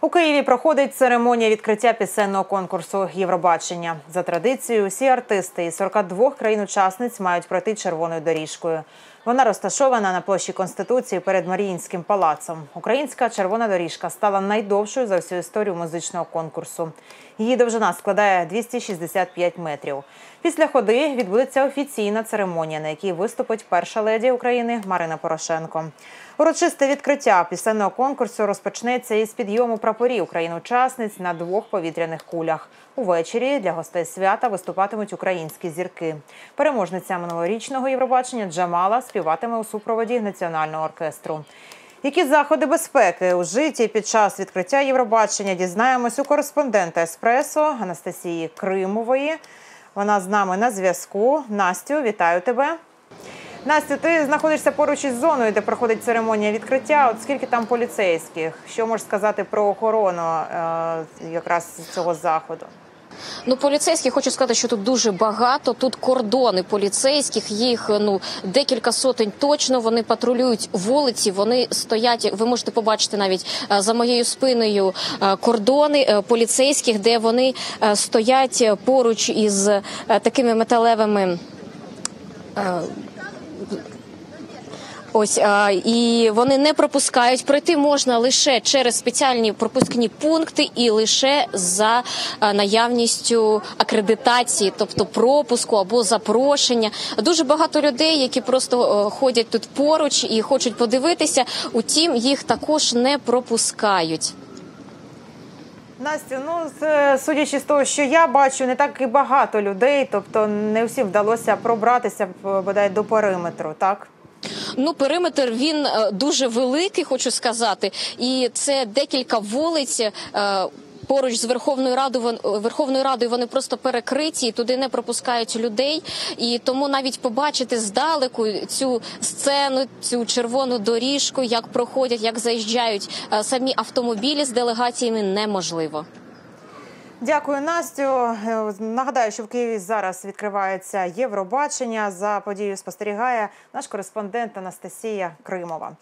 У Києві проходить церемонія відкриття пісенного конкурсу Євробачення. За традицією, усі артисти із 42 країн-учасниць мають пройти червоною доріжкою. Вона розташована на площі Конституції перед Маріїнським палацом. Українська червона доріжка стала найдовшою за всю історію музичного конкурсу. Її довжина складає 265 метрів. Після ходи відбудеться офіційна церемонія, на якій виступить перша леді України Марина Порошенко. Урочисте відкриття пісенного конкурсу розпочнеться із підйому прапорів країн-учасниць на двох повітряних кулях. Увечері для гостей свята виступатимуть українські зірки. Переможниця минулорічного Євробачення Джамала співатиме у супроводі національного оркестру. Які заходи безпеки ужиті під час відкриття Євробачення дізнаємось у кореспондента Еспресо Анастасії Кримової. Вона з нами на зв'язку. Настю, вітаю тебе. Настю, ти знаходишся поруч із зоною, де проходить церемонія відкриття. От скільки там поліцейських? Що можеш сказати про охорону е, якраз цього заходу? Ну, поліцейських хочу сказати, що тут дуже багато. Тут кордони поліцейських, їх ну декілька сотень точно. Вони патрулюють вулиці. Вони стоять. Ви можете побачити навіть е, за моєю спиною е, кордони е, поліцейських, де вони е, стоять поруч із е, такими металевими. Е, Ось а, і вони не пропускають. Пройти можна лише через спеціальні пропускні пункти і лише за а, наявністю акредитації, тобто пропуску або запрошення. Дуже багато людей, які просто о, ходять тут поруч і хочуть подивитися. Утім, їх також не пропускають. Настю, ну з- судячи з того, що я бачу, не так і багато людей, тобто не всім вдалося пробратися бодай до периметру, так? Ну, периметр він е, дуже великий, хочу сказати, і це декілька вулиць. е, Поруч з Верховною Радою Верховною Радою вони просто перекриті, і туди не пропускають людей. І тому навіть побачити здалеку цю сцену, цю червону доріжку, як проходять, як заїжджають е, самі автомобілі з делегаціями, неможливо. Дякую, Настю. Е, Нагадаю, що в Києві зараз відкривається Євробачення. За подією спостерігає наш кореспондент Анастасія Кримова.